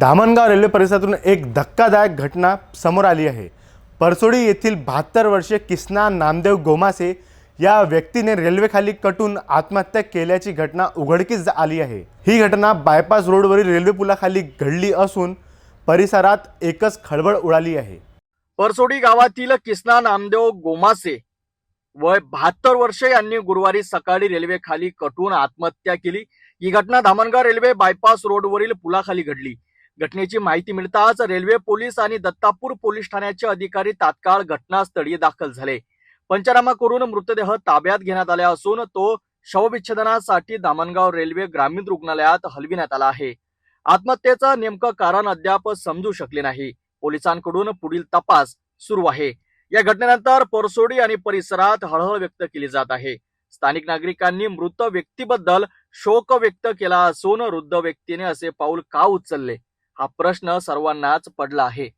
Dhamangaon railway परिसरातून एक धक्कादायक घटना समोर आली आहे. परसोडी येथील बहात्तर वर्षीय किसना नामदेव गोमासे या व्यक्तीने रेल्वेखाली कटून आत्महत्या केल्याची घटना उघडकीस आली आहे. ही घटना बायपास रोडवरील रेल्वे पुलाखाली घडली असून परिसरात एकच खळबळ उडाली आहे. परसोडी गावातील किसना नामदेव गोमासे वय बहात्तर वर्ष यांनी गुरुवारी सकाळी रेल्वेखाली कटून आत्महत्या केली. ही घटना धामणगाव रेल्वे बायपास रोडवरील पुलाखाली घडली. घटनेची माहिती मिळताच रेल्वे पोलीस आणि दत्तापूर पोलीस ठाण्याचे अधिकारी तात्काळ घटनास्थळी दाखल झाले. पंचनामा करून मृतदेह ताब्यात घेण्यात आले असून तो शवविच्छेदनासाठी दामणगाव रेल्वे ग्रामीण रुग्णालयात हलविण्यात आला आहे. आत्महत्येचं नेमकं कारण अद्याप समजू शकले नाही. पोलिसांकडून पुढील तपास सुरू आहे. या घटनेनंतर परसोडी आणि परिसरात हळहळ व्यक्त केली जात आहे. स्थानिक नागरिकांनी मृत व्यक्तीबद्दल शोक व्यक्त केला असून वृद्ध व्यक्तीने असे पाऊल का उचलले? हा प्रश्न सर्वांनाच पडला आहे.